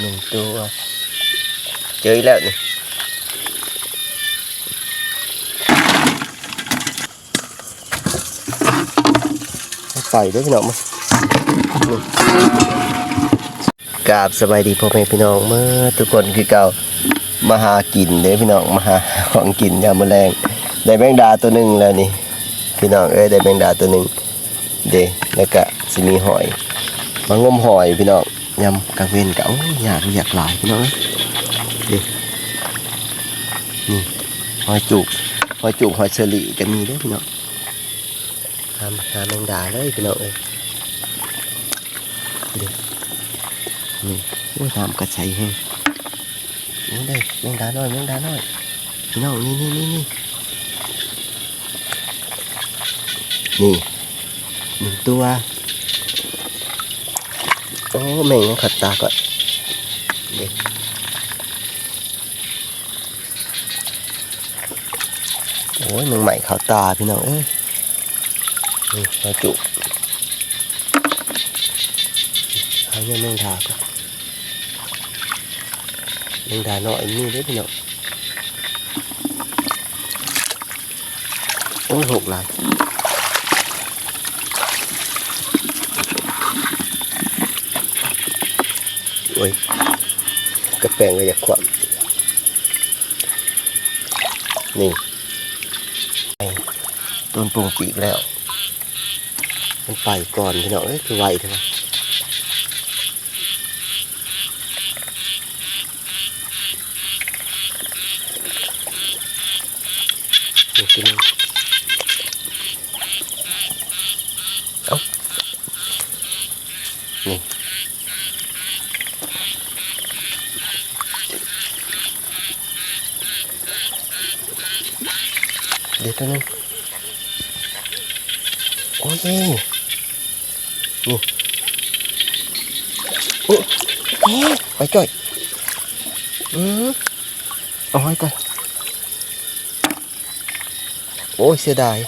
หนึ่งตัวเจอแล้วนี่ใส่ด้วยพี่น้องมานี่กราบสบายดีพ่อแม่พี่น้องเมื่อทุกคนคือเก่ามาหากินเด้อพี่น้องมาหาของกินยามมื้อแรงได้แมงดาตัวหนึ่งแล้วนี่พี่น้องเอ้ยได้แมงดาตัวหนึ่งเด้แล้วก็สิมีหอยมางมหอยพี่น้อง ยำกระเวนกับอยากอยากหลายพี่น้องเอ้ยนี่หอยจุกหอยจุกหอยเชอรี่ก็มีเด้วยพี่ โอ้แห้งโอ้ได้แมงดาน้อยแมงดาน้อยพี่น้องยังขัดตาก่อนเด็กโอ้ยมึงใหม่ขาตาพี่น้องเอ้ยนี่มาจุเอาเนี่ยแมงดาก่อนแมงดาหน้อยนี่ด้อพี่น้องโอ้ยหกหลาย โอ้ย กระแปงก็อยากขวามนี่ต้นปรุงปีกแล้ว มันไปก่อนพี่น้องเอ้ยคือไวใช่ไหมนี่คือนี่เอ้านี่ เดี๋ยวตัวนึงโอ้ยนี่โอ้เอ๊ะไป จ่อยอืมเอาไว้ก่อนโอ้ยเสียดาย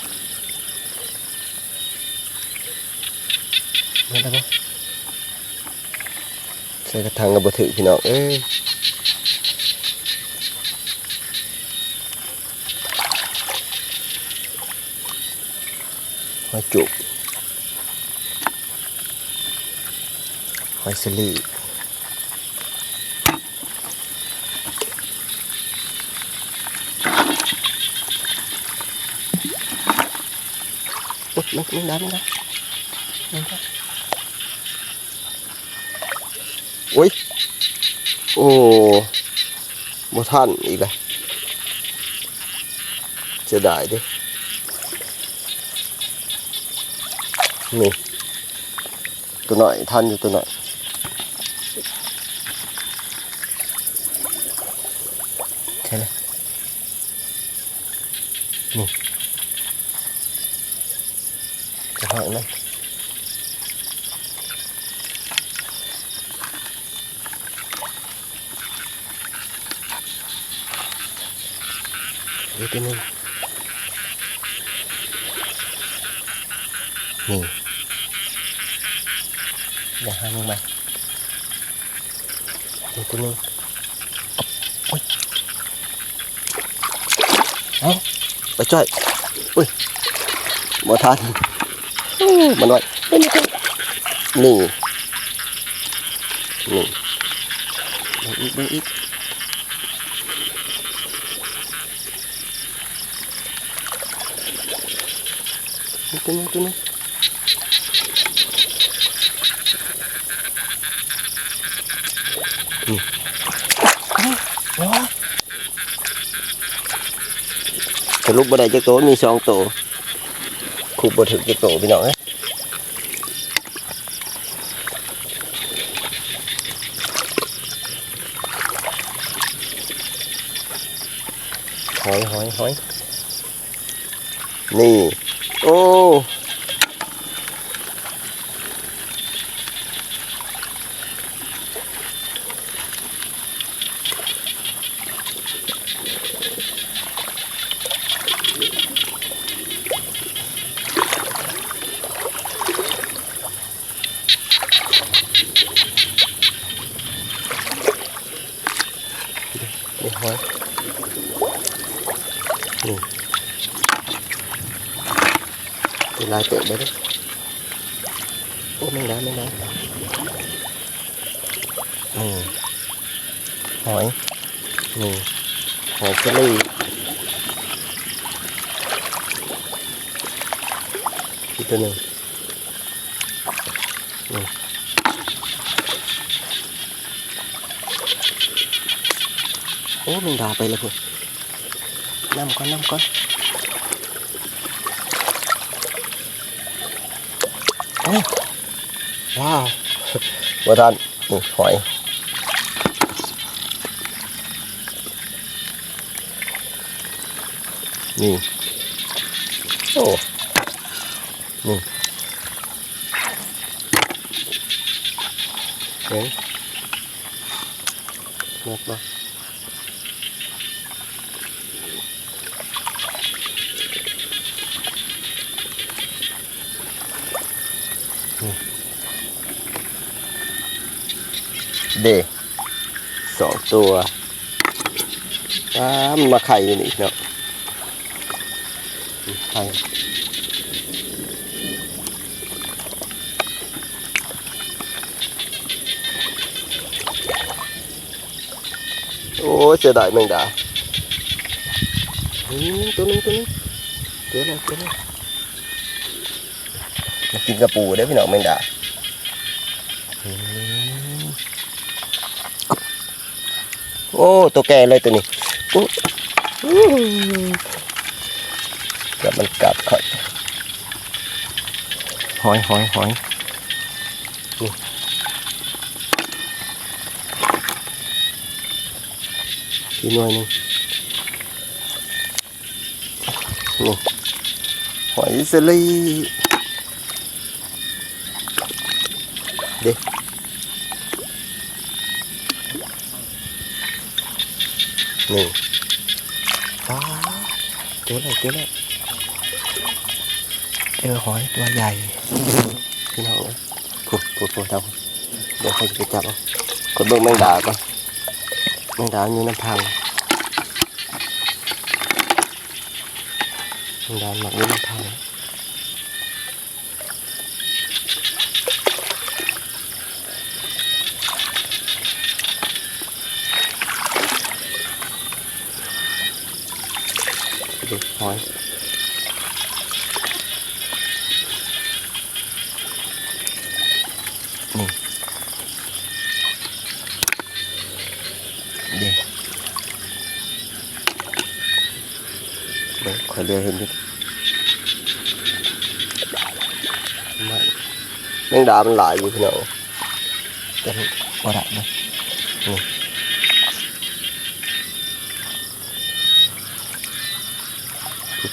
มาแล้วปะใส่กระถางกับบะถือพี่น้องเอ้ยหอยจุกหอยสลี อุ๊ยมันมันดันนะมันดันอุ้ยโอ้บ่ทันอีก แล้วเสียดายเดินี่ตัวหน่ อยทันอยู่ตัวหน่อยใช่ไหมนี่จะพักนะนี่ตัวหนึงนี่เดี๋ยวหามึงมาอีกตัวหนึงโอ้ยเอาไปจ่อยอุ้ยบ่ทันอู้มันไว้นี่นี่ดูอีกดูอีกอีกตัวหนึงตัวหนึงสรุปบ่ได้จักโตวมีสองโตวคูบ่ถึงจักโตวพี่น้องเอ้ หอยหอยหอยนี่ โอ้ ตัวหนึ่งโอ้มันดาไปแล้วพุ่นน้ำก่อนน้ำก่อนโอ้ว้าวว่าท่านนี่หอยนี่โอ้ นี่เห็นหมดปะนี่เดสองตัวอ้ามมาไข่อยู่นี่เนาะไข่ อ้เสียดายแมงดาอืมตัวนึงตัวนึงเจอแล้วเจอแล้วมากินกระปูได้อพี่น้องแมงดาอืมโอ้ตัวแก่เลยตัวนี้อุ๊ยอื้อเดี๋ยวมันกัดค่อยหอยหอยหอย อีกหน่วยหนึงนี่หอยสลีเด็นี่ฟ้าเจอแล้วเจอแล้วเจอหอยตัวใหญ่พี่น้องนะพูดพูดพูดทำเดี๋ยวใครจะไปจับเอาคนเบิ่งแมงดาก่อน แมงดาอยู่น้ำพังแมงดาหมักอยู่น้ำพังดูหอย เดี๋ยว เดี๋ยวขอเรือเห็นดิไม่แมงดามันหลายอยู่พี่น้องแต่บ่ได้นะนี่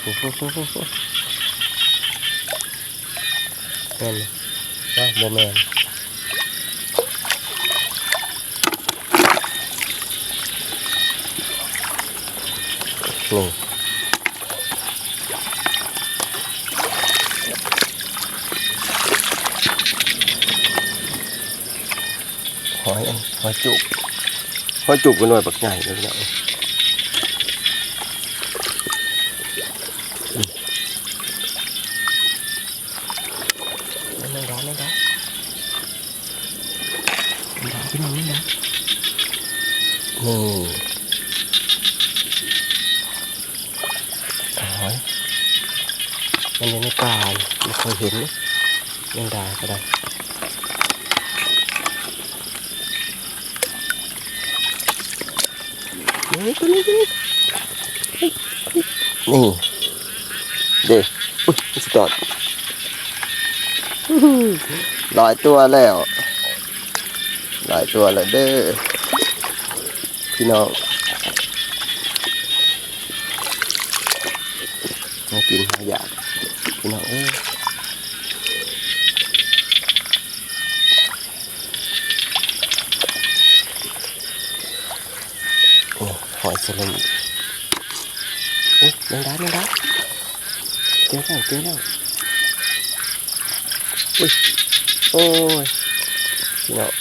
ปุ๊บปุ๊บปุ๊บปุ๊บปุ๊บปุ๊บแม่นเลยว้าวโมแมน นี่หอยอัน หอยจุกหอยจุกเป็นหน่วยปักใหญ่เลยนะอืมไม่ได้ไม่ได้ไม่ได้พี่น้องไม่ได้นี่หอยมันอยู่ในป่าไม่เคยเห็นเลยแมงดาก็ได้ ตัวนี้ตัวนี้นี่เด็กอุ้ยสุดยอดอื้อหือหลายตัวแล้วลายตัวแล้วเด้อพี่น้องมากินหายากพี่น้องเอ้ยโอ้หอยสลิมโอ้ยแมงดาแมงดาเจอแล้วเจอแล้วอุ้ยโอ้ยพี่น้อง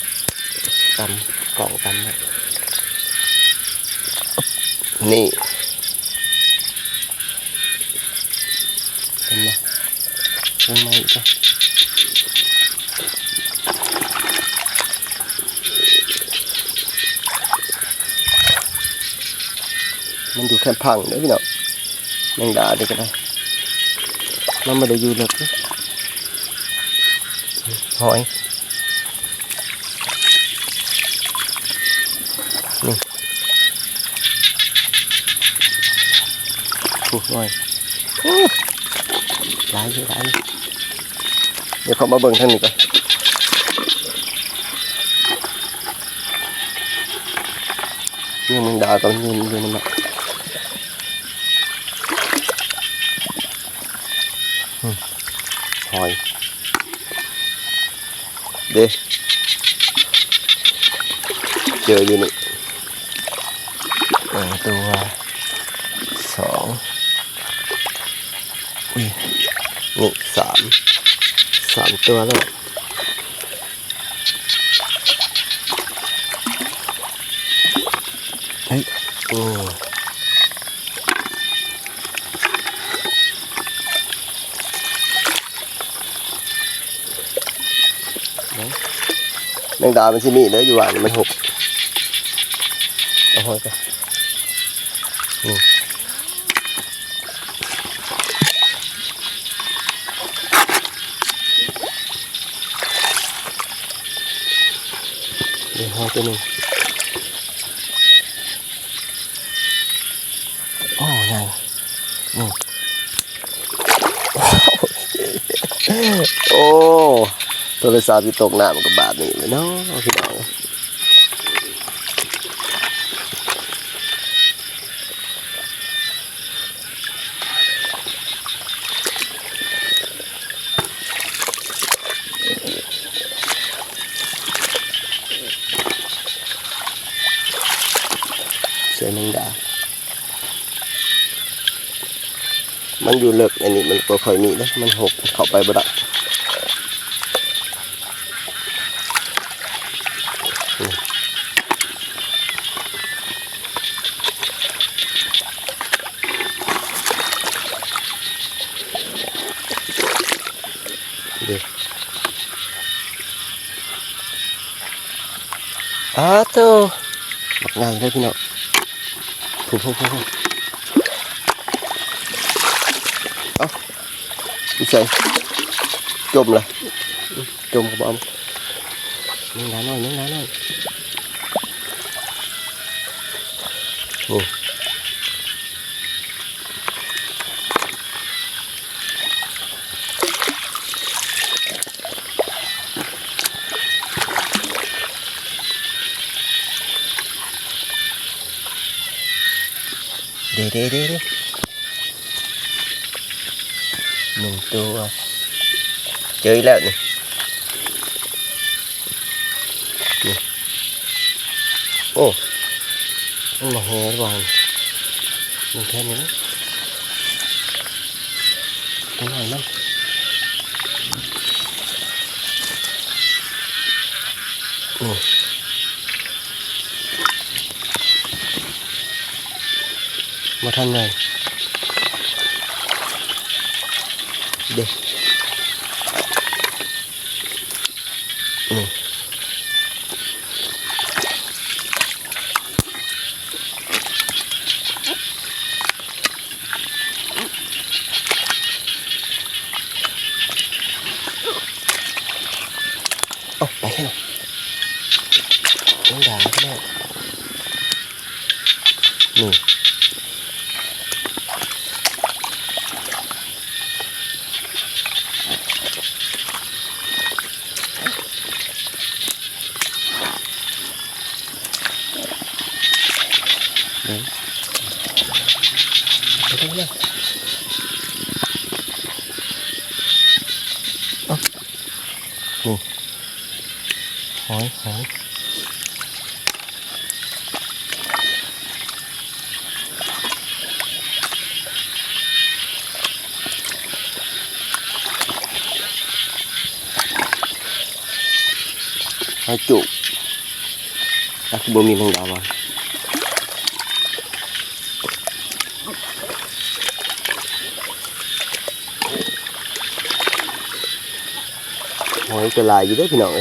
ตำกล่องตำนะ นี่เห็นไห มันอยู่แค่พังเด้อพี่น้องแมงดาเด็กก็ได้มันไม่ได้อยู่ลึกเด้อหอยถูกหน่อยหลายอยู่หลายเดี๋ยวเขามาเบิ่งทางนี้ก่อนนี่มึงด่ากันยืนยืนนั่นแหละอืมห อย เด้เจออยู่นี่หนึ่งตัวสองอุ้ยนี่สามสามตัวแล้วเฮ้ยโอ้ แมงดามันที่นี่เด้ออยู่ว่ามันหกเอาหอยไปเดี๋ยวหอยตัวหนึ่งโอ้ใหญ่นี่โอ้ โทรศัพท์ที่ตกน้ำกับบาทนี่เลยเนาะพี่น้องเสือแมงดามันอยู่เลิกอันนี้มันก็ค่อยมีนะมันหกเข้าไปบ่ได้อืมเดี๋ยวอ้าวโตบัก ง่ายเลยพี่น้องผู้ผู้ผู้ผู้ไม่ใส่จมเลยจมกระบอกนึ่งน้าหน่อยนึ่งน้าหน่อยโอ้ด้เด้เด้เด้หนึ่งตัว เจออีกแล้วนี่นี่โอ้ มันมาแห่ระหว่างมันแค่นี้นะตัวหน่อยมันนี่ มาทันเลยเด็กนี่โอ้ไปให้หน่อยน้องดาแม่นี่เดี๋ยว ไปทางนั้นเอ้านี่หอยหอยหอยจุกแล้วคือบ่มีแมงดาบ่ อยกระลายอยู่เด้วยพี่น้อง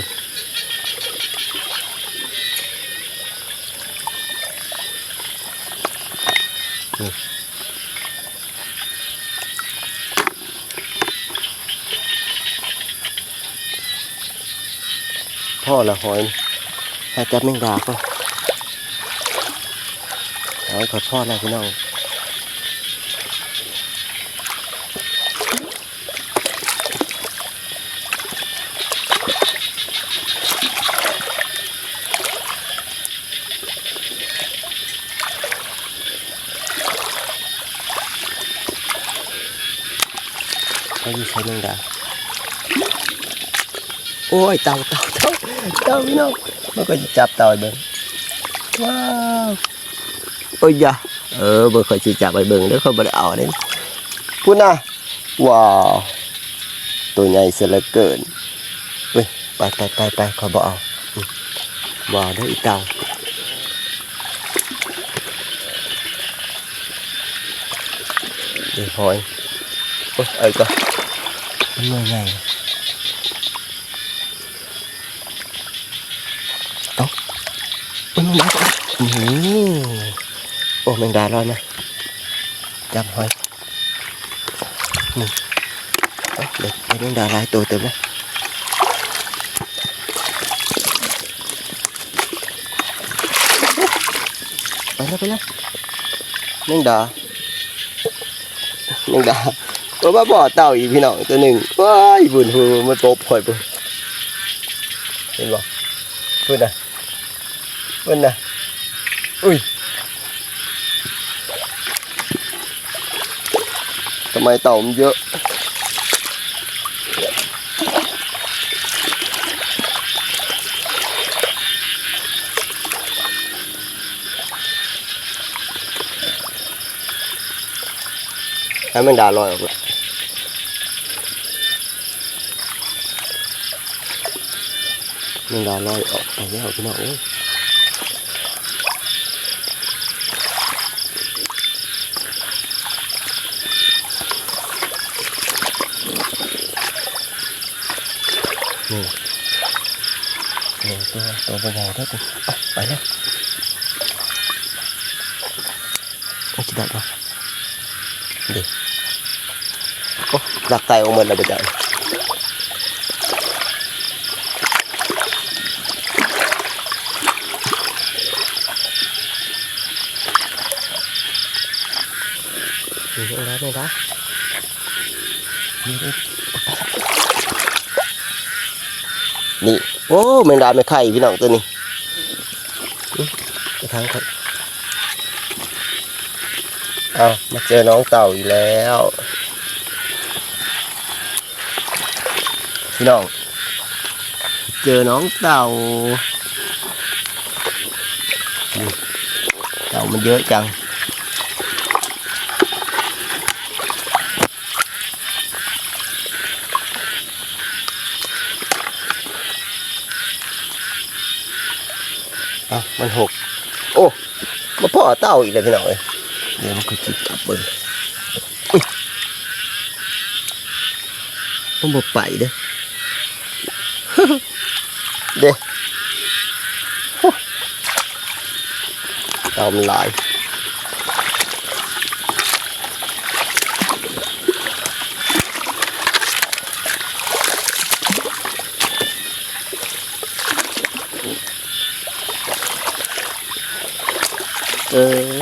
พ่อละหอยถ้าจับแมงดาก็หอยขอพ่อแล้วพี่น้อง เขาอยู่ใช้แมงดา โอ้ยเต่าเต่าเต่าเต่าพี่น้องมันก็จับเต่าให้เบิ่งว้าวโอ้ยยาเออเบิ่งคอยสิจับไปเบิ่งแล้วเขาบ่ได้เอาเด้พูดนะว้าวตัวใหญ่เสียเหลือเกินเว้ยไปไปไปไปขอยบ่เอาว้าวได้ออีเต่าเดี๋ยวหอยโอ้ยเอ้ยก็มันเมื่อยไงเอ้า มันมาอือโอ้แมงดาลอยมาจับหอยนี่เด็กแมงดาลายตัวเต็มเลยไปแล้วไปแล้วแมงดาแมงดาเพราะว่าบ่อเต่าอีกพี่น้องตัวหนึ่งว้ายบุญหูมาตบข่อยปุ่นเห็นบ่ปุ่นน่ะ ปุ่นน่ะอุ้ยทำไมเต่ามันเยอะให้ แมงดาลอยออกเลยแมงดาลอยออกไปแล้วพี่ นี่ โอ้แมงดาไม่ไข่พี่น้องตัวนี้ไปทางครับเอามาเจอน้องเต่าอีกแล้ว พี่น้อง เจอน้องเต่า เต่ามันเยอะจัง อามันหก โอ้มาพ่อเต่าอีกเลยพี่น้องเอ้ยเดี๋ยวมันก็จิบจับเบิ้งอุ้ยมันบ่ไปเด้อเด้อเต่ามันหลาย เออ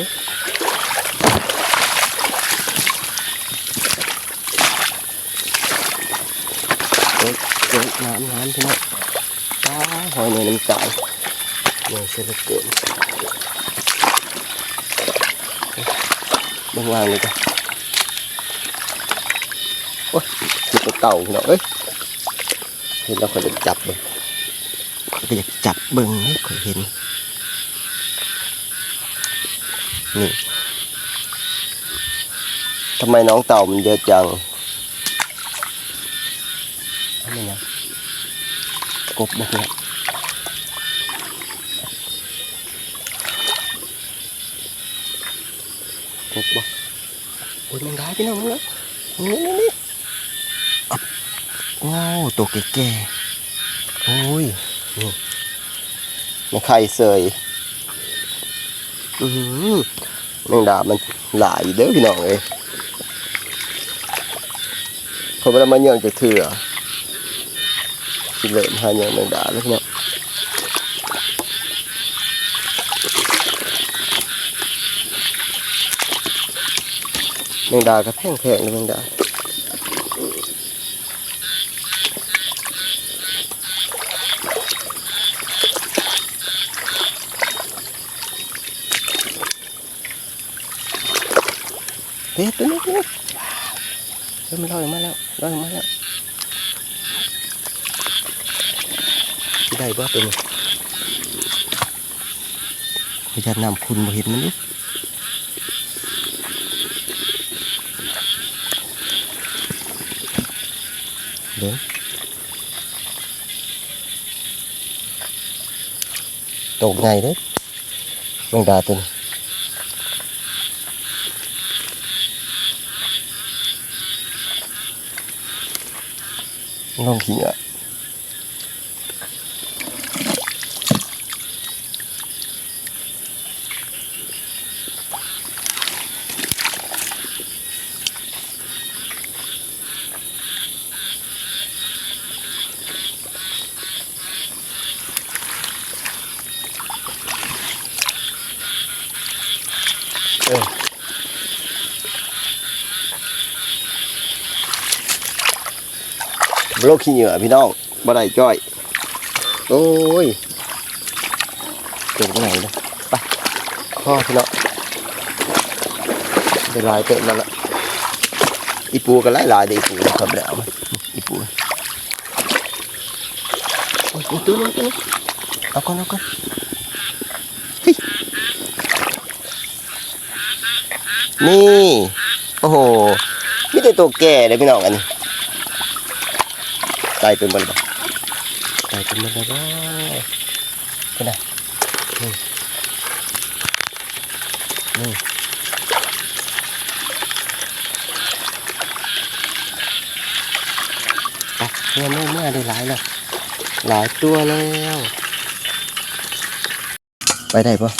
เด็กเด็กน้ำน้ำพี่น้องตาหอยเนยน้ำตาลเนยเสียเหลือเกิ นี่ทำไมน้องเต่ามันเยอะจังทำไมนะกบบอกเนี่ยกบบอกโอ้ยมันได้พี่น้องมึงนะนี่นี่นี่อ๊ะโอ้ตัวแก่โอ้ยนี่มันไข่เสย แมงดามันหลายเด้อพี่น้องเอ้ยเขาเวลามาเยี่ยงจะเถื่อสิเริ่มหาเยี่ยงแมงดาแล้วพี่น้องแมงดาก็แพงแพงเลยแมงดา ฮ้ยตัวนี้ตัวนี้เฮ้ยมันลอยมาแล้วลอยมาแล้วได้บ่ตัวนี้พยายามนำคุณมาเห็นมันดิเดี๋ยวตกไงเด้อแมงดาตัวนี้ ลอง โรคขี้เหงื่อพี่น้องบ่ได้จ้อย โอ้ยเกิดตรงไหนเลยไปพ่อพี่น้องได้หลายเติมแล้วละอีปูก็หลายหลายเด้ออีปูครับแล้วอีปูโอ้ยตัวนึงตัวนึงเอาก่อนเอาก่อนนี่ โอ้โหไมีแต่ตัวแก่เลยพี่น้องอันนี้ ตายเป็นมันบ่ตายเป็นมันแล้วบ่เป็นไงนี่นี่ไปเมื่อเมื่อเมื่อได้หลายแล้วหลายตัวแล้ว ไปได้ปะ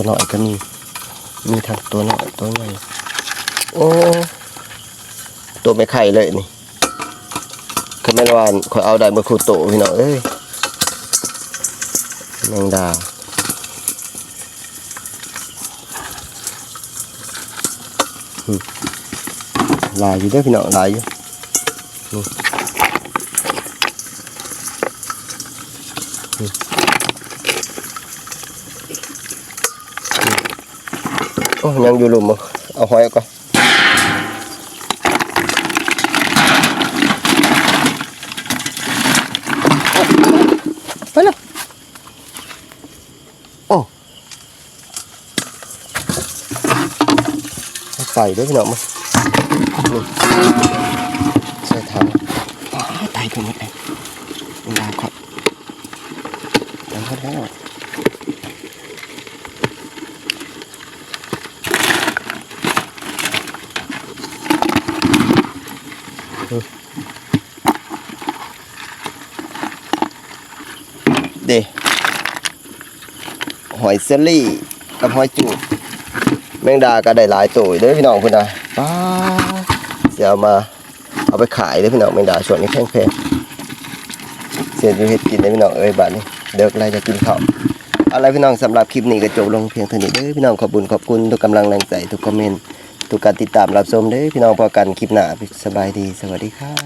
ตัวน้อยก็มี มีทั้งตัวน้อยตัวใหญ่โอ้ตัวไม่ไข่เลยนี่คือแม่นวานขอยเอาได้มื่อครูโตพี่น้องเอ้ยแมงดาอืมหลายอยู่เด้อพี่น้องหลายอยู่ โอ้ยังอยู่หลุมบ่เอาหอยเอาก่อนไปแล้วโอ้เอาใส่เด้วยพี่น้องมานี่ใส่ถังอ้าวตายไปหมดเลยมันดาวขอดยังขอดแล้ว หอยเซลลี่ กับหอยจูบแมงดาก็ได้หลายตัวอยู่เด้อพี่น้องพุ่นนะป้าเสียเอามาเอาไปขายเด้อพี่น้องแมงดาช่วงนี้แพงๆเสียอยู่เฮ็ดกินเด้อพี่น้องเอ้ยบาดนี้เด็กอะไรจะกินข้าวเอาล่ะไรพี่น้องสำหรับคลิปนี้ก็จบลงเพียงเท่านี้เด้อพี่น้องขอบคุณขอบคุณทุกกำลังแรงใจทุกคอมเมนต์ทุกการติดตามรับชมเด้อพี่น้องพอกันคลิปหน้าสบายดีสวัสดีครับ